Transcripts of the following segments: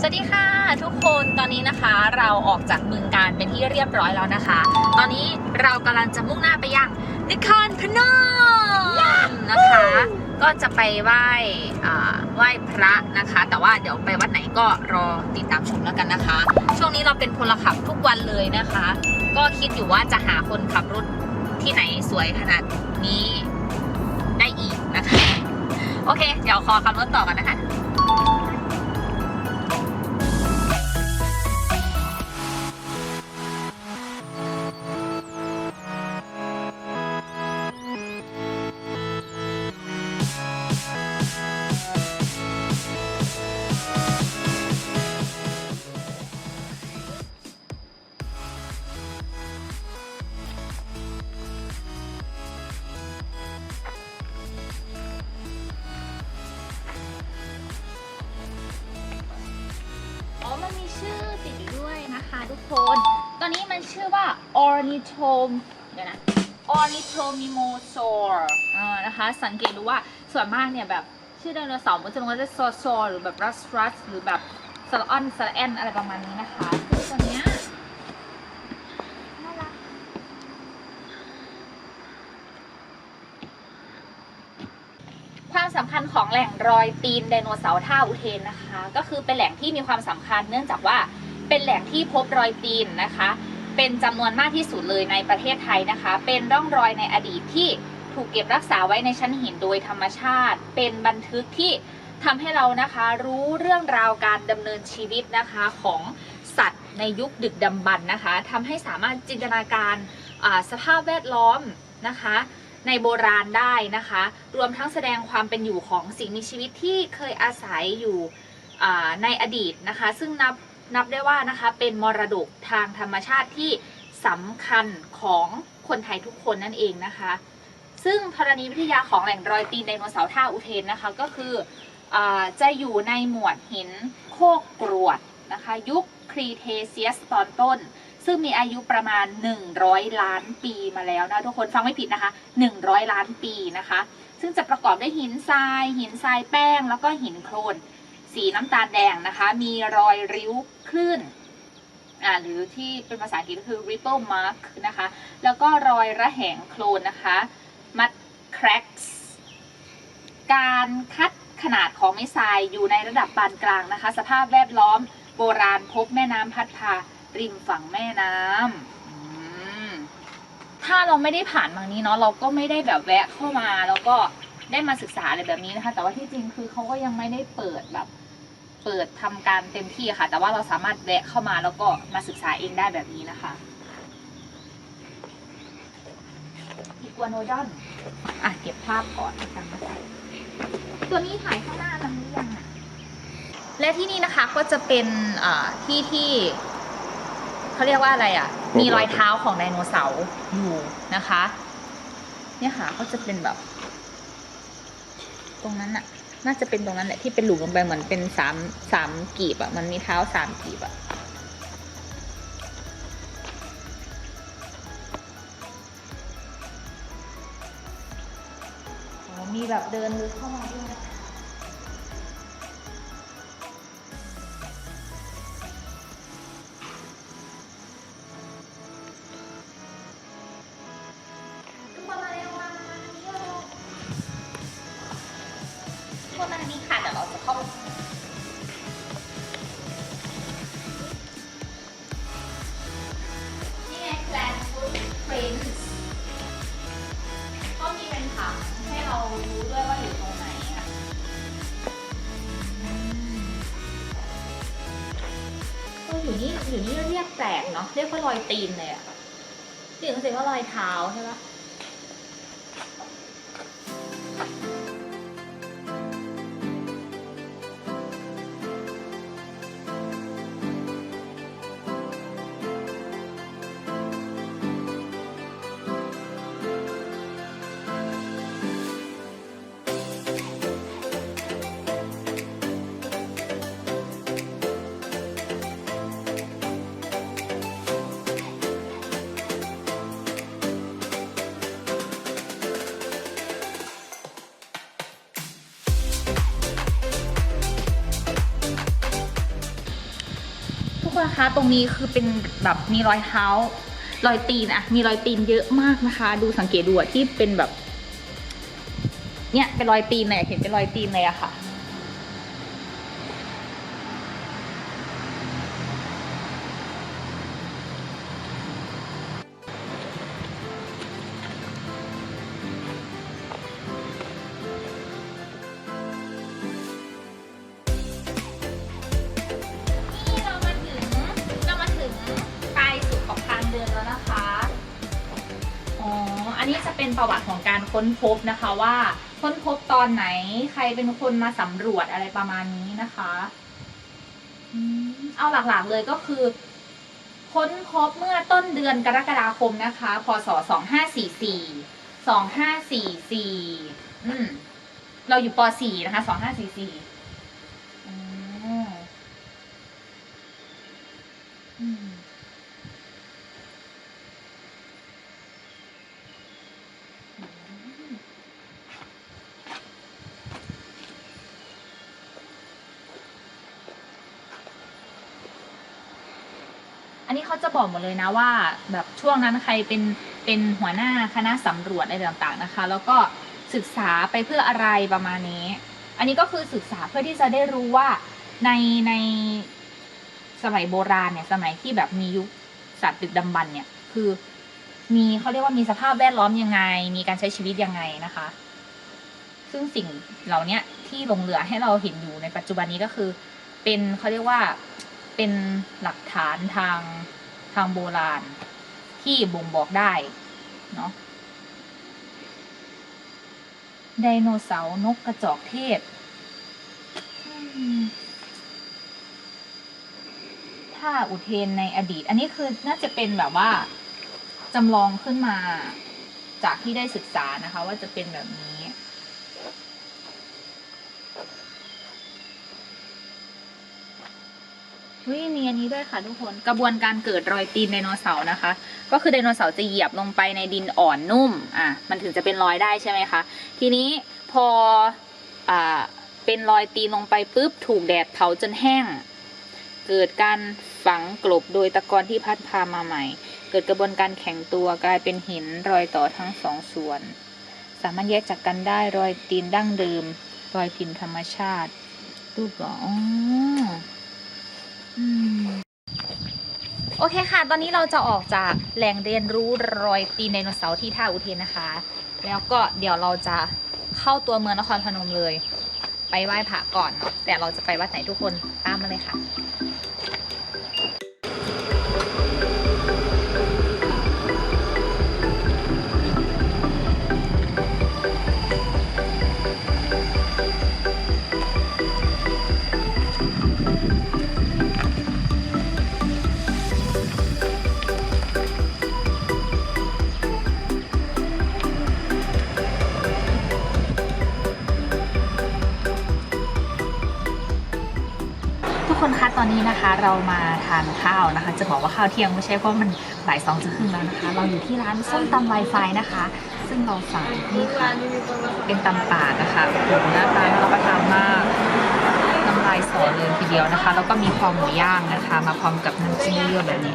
สวัสดีค่ะทุกคนตอนนี้นะคะเราออกจากเมืองการเป็นที่เรียบร้อยแล้วนะคะ ตอนนี้เรากำลังจะมุ่งหน้าไปยังนครพนมนะคะ ก็จะไปไหว้ไหว้พระนะคะ แต่ว่าเดี๋ยวไปวัดไหนก็รอติดตามชมแล้วกันนะคะ ช่วงนี้เราเป็นพลขับทุกวันเลยนะคะ ก็คิดอยู่ว่าจะหาคนขับรถที่ไหนสวยขนาดนี้ได้อีกนะคะ โอเค เดี๋ยวขอขับรถต่อกันนะคะ ชื่อติดอยู่ด้วยนะคะทุกคน ตอนนี้มันชื่อว่า ornithom เดี๋ยวนะ ornithomimosaur อ่านะคะ สังเกตดูว่าส่วนมากเนี่ยแบบชื่อไดโนเสาร์มันจะลงว่าจะซอซอหรือแบบรัสรัสหรือแบบสลอนสลแอนอะไรประมาณนี้นะคะซึ่งตัวเนี้ยน่ารัก ความสำคัญของแหล่งรอยตีนไดโนเสาร์ท่าอุเทนนะคะ ก็คือเป็นแหล่งที่มีความสำคัญ เนื่องจากว่าเป็นแหล่งที่พบรอยตีนนะคะ เป็นจำนวนมากที่สุดเลยในประเทศไทยนะคะ เป็นร่องรอยในอดีตที่ถูกเก็บรักษาไว้ในชั้นหินโดยธรรมชาติ เป็นบันทึกที่ทำให้เรานะคะรู้เรื่องราวการดำเนินชีวิตนะคะของสัตว์ในยุคดึกดำบรรนะคะทำให้สามารถจินตนาการสภาพแวดล้อมนะคะ ในโบราณได้นะคะ รวมทั้งแสดงความเป็นอยู่ของสิ่งมีชีวิตที่เคยอาศัยอยู่ในอดีตนะคะ ซึ่งนับนับได้ว่านะคะเป็นมรดกทางธรรมชาติที่สำคัญของคนไทยทุกคนนั่นเองนะคะ ซึ่งธรณีวิทยาของแหล่งรอยตีนไดโนเสาร์ท่าอุเทนนะคะก็คืออจะอยู่ในหมวดหินโคกกรวดนะคะ ยุคครีเทเซียสตอนต้น ซึ่งมีอายุประมาณ 100 ล้านปีมาแล้วนะทุกคนฟังไม่ผิดนะคะ 100 ล้านปีนะคะ ซึ่งจะประกอบด้วยหินทราย หินทรายแป้ง แล้วก็หินโคลนสีน้ำตาลแดงนะคะ มีรอยริ้วคลื่นอ่าหรือที่เป็นภาษาอังกฤษก็คือ ripple mark นะคะ แล้วก็รอยระแหงโคลนนะคะ mud cracks การคัดขนาดของเม็ดทรายอยู่ในระดับปานกลางนะคะ สภาพแวดล้อมโบราณพบแม่น้ำพัดพา ริมฝั่งแม่น้ำถ้าเราไม่ได้ผ่านบางนี้เนาะเราก็ไม่ได้แบบแวะเข้ามาแล้วก็ได้มาศึกษาอะไรแบบนี้นะคะ แต่ว่าที่จริงคือเขาก็ยังไม่ได้เปิดแบบเปิดทำการเต็มที่ค่ะ แต่ว่าเราสามารถแวะเข้ามาแล้วก็มาศึกษาเองได้แบบนี้นะคะอีกัวโนดอนอะเก็บภาพก่อนนะคะตัวนี้ถ่ายข้างหน้ามันหรือยังอะและที่นี่นะคะก็จะเป็นที่ที่ เขาเรียกว่าอะไรอะ มีรอยเท้าของไดโนเสาร์อยู่นะคะ เนี่ยค่ะก็จะเป็นแบบ ตรงนั้นอะน่าจะเป็นตรงนั้นแหละที่เป็นหลุมลงไปเหมือนเป็นสามสามกีบอะมันมีเท้าสามกีบอะอ๋อมีแบบเดินลึกเข้ามาด้วย อยู่นี่อยู่นี่เรียกแปลกเนาะเรียกว่ารอยตีนเลยอะตีนก็สิว่ารอยเท้าใช่ปะ คนคะตรงนี้คือเป็นแบบมีรอยเท้ารอยตีนอะมีรอยตีนเยอะมากนะคะ ดูสังเกตดูอะที่เป็นแบบ เนี่ยเป็นรอยตีนเลยเห็นเป็นรอยตีนเลยอะค่ะ จะเป็นประวัติของการค้นพบนะคะว่าค้นพบตอนไหนใครเป็นคนมาสำรวจอะไรประมาณนี้นะคะเอาหลักๆเลยก็คือ ค้นพบเมื่อต้นเดือนกรกฎาคมนะคะ พศสองห้าสี่สี่สองห้าสี่สี่อืมเราอยู่ปสี่นะคะสองห้าสี่สี่อ๋ออืม อันนี้เขาจะบอกหมดเลยนะว่า แบบช่วงนั้นใครเป็นเป็นหัวหน้าคณะสำรวจอะไรต่างๆนะคะ แล้วก็ศึกษาไปเพื่ออะไรประมาณนี้ อันนี้ก็คือศึกษาเพื่อที่จะได้รู้ว่าในในสมัยโบราณเนี่ยสมัยที่แบบมียุคสัตว์ดึกดำบรรเนี่ยคือมีเขาเรียกว่ามีสภาพแวดล้อมยังไง มีการใช้ชีวิตยังไงนะคะ ซึ่งสิ่งเหล่าเนี้ยที่หลงเหลือให้เราเห็นอยู่ในปัจจุบันนี้ก็คือ เป็นเขาเรียกว่า เป็นหลักฐานทางทางโบราณ ที่บ่งบอกได้เนาะไดโนเสาร์นกกระจอกเทศอืมท่าอุเทนในอดีต อันนี้คือน่าจะเป็นแบบว่าจำลองขึ้นมาจากที่ได้ศึกษานะคะ ว่าจะเป็นแบบนี้ วิมีอันนี้ด้วยค่ะทุกคนกระบวนการเกิดรอยตีนไดโนเสาร์นะคะ ก็คือไดโนเสาร์จะเหยียบลงไปในดินอ่อนนุ่มอะมันถึงจะเป็นรอยได้ใช่ไหมคะ ทีนี้พออ่าเป็นรอยตีนลงไปปุ๊บถูกแดดเผาจนแห้ง เกิดการฝังกลบโดยตะกอนที่พัดพามาใหม่ เกิดกระบวนการแข็งตัวกลายเป็นหินรอยต่อทั้งสองส่วน สามารถแยกจากกันได้รอยตีนดั้งเดิม รอยพินธรรมชาติ รูปหรออ๋ออืม โอเคค่ะ ตอนนี้เราจะออกจากแหล่งเรียนรู้รอยตีนไดโนเสาร์ที่ท่าอุเทนนะคะ แล้วก็เดี๋ยวเราจะเข้าตัวเมืองนครพนมเลย ไปไหว้พระก่อนเนาะแต่เราจะไปวัดไหนทุกคนตามมาเลยค่ะ ตอนนี้นะคะเรามาทานข้าวนะคะ จะบอกว่าข้าวเที่ยงไม่ใช่เพราะมันบ่ายสองจะครึ่งแล้วนะคะ เราอยู่ที่ร้านส้มตำไวไฟนะคะ ซึ่งเราสั่งนี่ค่ะเป็นตำป่านะคะโอ้โหหน้าตาน่ารับประทานมากน้ำลายสอเลยทีเดียวนะคะ แล้วก็มีคอหมูย่างนะคะ มาพร้อมกับน้ำจิ้มเยอะๆแบบนี้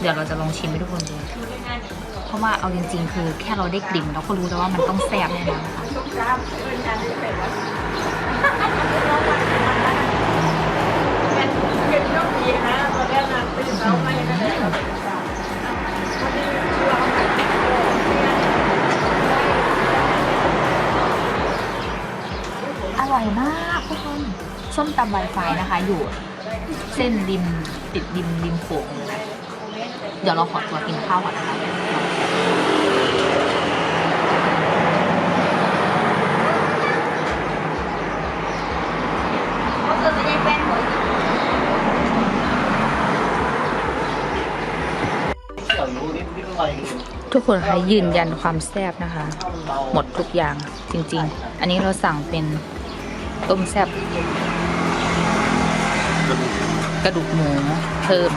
เดี๋ยวเราจะลองชิมให้ทุกคนดูเพราะว่าเอาจริงๆ คือแค่เราได้กลิ่นเราก็รู้แล้วว่ามันต้องแซ่บแน่นอนนะคะ อร่อยมากทุกคนส้มตำไวไฟนะคะ อยู่เส้นริมติดริมริมโขงเลยนะเดี๋ยวเราขอตัวกินข้าวก่อนนะคะ ทุกคนคะยืนยันความแซ่บนะคะ หมดทุกอย่างจริง ๆ อันนี้เราสั่งเป็นต้มแซ่บกระดูกหมูเพิ่ม